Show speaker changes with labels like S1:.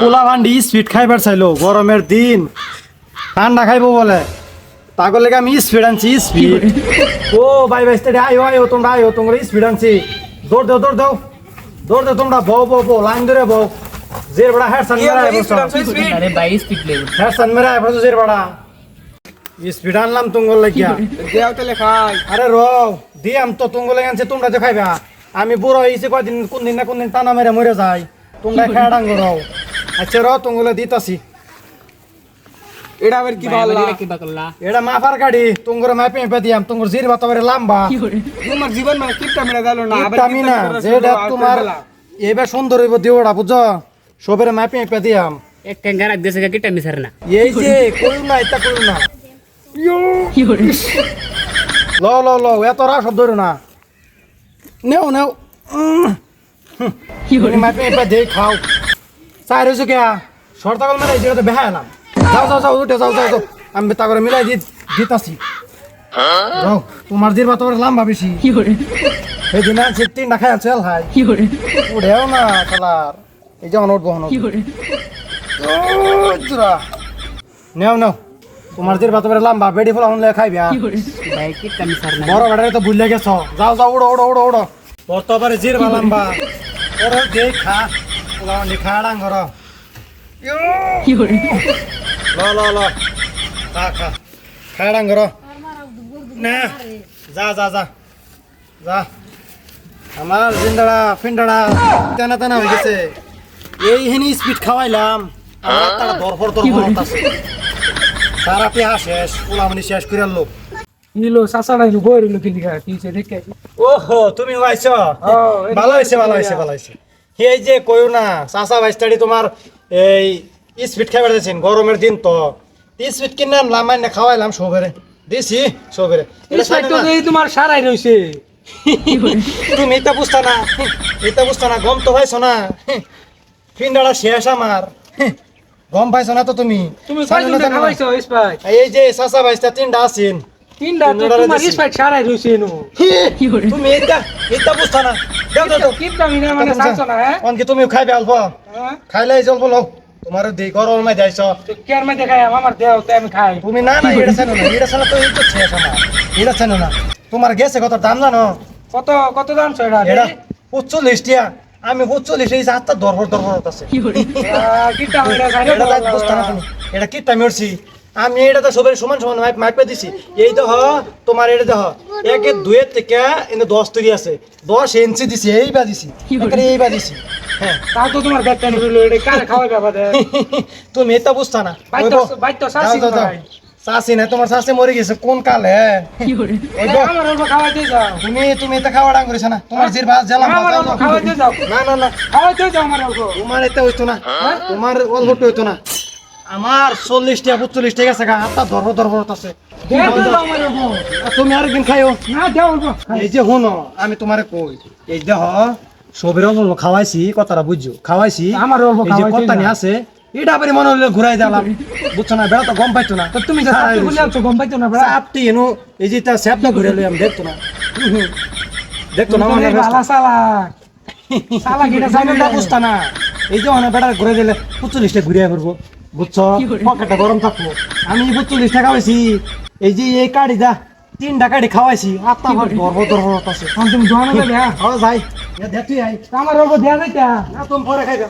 S1: পোলা ভান্ডি স্পিড খাইবার চাইলো গরমের দিন। ঠান্ডা খাইবো বলে। তাগর লেগে আমি স্পিড আনছি স্পিড ও ভাই ভাই স্টেডে আয়ো আয়ো তোমরা আয়ো তোমরা স্পিড আনছি। দৌড় দাও দৌড় দাও। দৌড় দাও তোমরা বউ বউ বউ লাইন ধরে বউ জের বড়া হেড সান মেরা বসো।
S2: আরে ভাই স্পিড লেভেল
S1: হেড সান মেরা বসো জের বড়া। স্পিড আনলাম তুঙ্গল লাগিয়া।
S3: দেও তাহলে খাই
S1: আরে র দিয়াম তো তুঙ্গলে আনছে তোমরা তো খাইবা। আমি বুড়ো হয়েছি কয়দিন কোন দিন না কোন দিন টানা মেরে মরে যাই। তোমরা খেয়া ডাঙ্গ রও। আচ্ছা র তুঙ্গলে দিতাছি।
S3: এটা আবার কি ভালো
S2: কি
S1: এটা মাফার গাড়ি তুঙ্গর মাপে মেপে দিয়াম তুঙ্গর জির বাতা বেরে লাম্বা।
S3: তোমার জীবন মানে কিপটা মেরে গেল না আবার
S1: আমি না যেটা তোমার এবার সুন্দর হইব দিওড়া বুঝছ? সবের মাপে মেপে দিয়াম
S2: এক দেশে কিটা না।
S1: এই যে কইল না এটা কইল না। ল ল ল এত রা শব্দ না। নেও নেও। উম। তুমি মাপে মেপে দিয়ে খাও। চাই রয়েছো কে সরতাগল মেরে এই জায়গাতে বেহা এলাম। যাও যাও যাও উঠে যাও যাও যাও। আমি তা করে মিলাই দি দিতাছি যাও তোমার দির বাতা বেরে লাম্বা বেশি এই দিন আনছি তিনটা খাই আনছে হাই উঠেও না খেলার এই যেমন উঠবো হন নেও নেও। তোমার যে বাতবারে লাম্বা বেডি ফল হলে খাইবা বড় বেড়ারে তো ভুলে গেছ যাও যাও উড়ো উড়ো উড়ো উড়ো। বর্তমানে জির বা লাম্বা। ওর খা। ঘর ল ল ল। খা খা। খা ডাং ঘর না যা যা যা। যা। আমার জিন্দাড়া ফিন্দাড়া তেনা তেনা হয়ে গেছে। এই হিনি স্পিড খাওয়াইলাম। আমার তারা দরফর দরফর আছে। সারা পেহা শেষ ওলামনি করে
S4: ইলো দেখে
S1: ওহো তুমি আইছ ভালো হয়েছে ভালো হয়েছে ভালো হয়েছে এই যে কয়ো না চাচা বাইস্তাড়ি তোমার এই স্পিড খাইবার দিয়েছেন গরমের দিন তো। স্পিড কিনে আনলাম মানে খাওয়াইলাম সবেরে। দিছি সবেরে।
S4: তোমার সারাই রইছে।
S1: তুমি এটা বুঝতা না। এটা বুঝতা না গম তো পাইছো না। ফিন্ডাটা শেষ আমার। গম পাইছো না তো তুমি।
S4: তুমি
S1: এই যে চাচা বাইস্তা তিনটা আছেন।
S4: তিনটা তোমার। ইসমাইল সারাই রইছে নু
S1: তুমি এটা এটা বুঝতা না। অনকি তুমি খাইবে অল্প? খাইলে জল বলো তোমার দি গরম মাই যাইছ
S4: কেয়ার মধ্যে দেখাই আমার দেও তো আমি খাই।
S1: তুমি না না এটা জানো না এটা জানো তো এই তো শেষ আমার। এটা না। তোমার গেছে কত দাম জানো?
S4: কত কত দাম ছয়টা
S1: এটা? পঁচল্লিশ টিয়া আমি পঁচল্লিশ এই হাতটা দরবর দরবর আছে।
S4: খাই
S1: এটা এটা কি টাইম উঠছি আমি এটা তো সবাই সমান সমান মাইপ দিছি। এই তো হ তোমার এটা দেখ একে দুয়ের থেকে এনে দশ তৈরি আছে। দশ ইঞ্চি দিছি এইবা দিছি। একেবারে এইবা দিছি। হ্যাঁ।
S4: তা তো তোমার ব্যাগটা নিল এটা কারে খাওয়াই বাবা
S1: তুমি এটা বুঝতা না।
S4: বাইতো বাইতো শাসি।
S1: শাসি না তোমার শাসি মরে গেছে। কোন কালে?
S4: দিয়ে
S1: তুমি তুমি এটা খাওয়া ডাং করেছ না? তোমার জির ভাত
S4: দিয়ে
S1: না। না না
S4: খাওয়াই দিয়ে যাও আমার
S1: তোমার এটা হইতো না। তোমার অল্প হইতো না। আমার চল্লিশ টাকা পঁচল্লিশ টাকা আছে গা হাতটা ধর্ম ধর্ম আছে আর তুমি খাইও।
S4: অল্প
S1: এই যে শুনো আমি তোমারে কই এই দেহ সবের অল্প খাওয়াইছি কথাটা বুঝছ? খাওয়াইছি
S4: আমার অল্প
S1: এই যে
S4: খাওয়াইছি
S1: কত্তানি
S4: না।
S1: আছে এটা আবার মনে হলে ঘুরাই দিলাম। বুঝছ না বেড়া তো গম পাইতো না।
S4: তো তুমি গম পাইছো না বড়া?
S1: চাপটি এনো এই যে তার স্যাপটা ঘুরে লইলাম দেখতো না। দেখতো না মানে
S4: বালা সালা সালা কিটা
S1: জানি না। বুঝতা না। এই যে অনেক বেড়া ঘুরে দিলে পঁচল্লিশটা ঘুরে করব বুঝছ? পকেটটা গরম থাকব। আমি চল্লিশ টাকা পাইছি এই যে এই কাড়ি যা তিনটা কাড়ি খাওয়াইছি আত্মা গর্ব গর্ব আছে।
S4: তুমি জোয়ানো দেবে
S1: হ্যাঁ? যাই। দেখ তুই আই
S4: আমার গর্ব দেয়া যাইতা।
S1: না তুমি পরে খাইবে।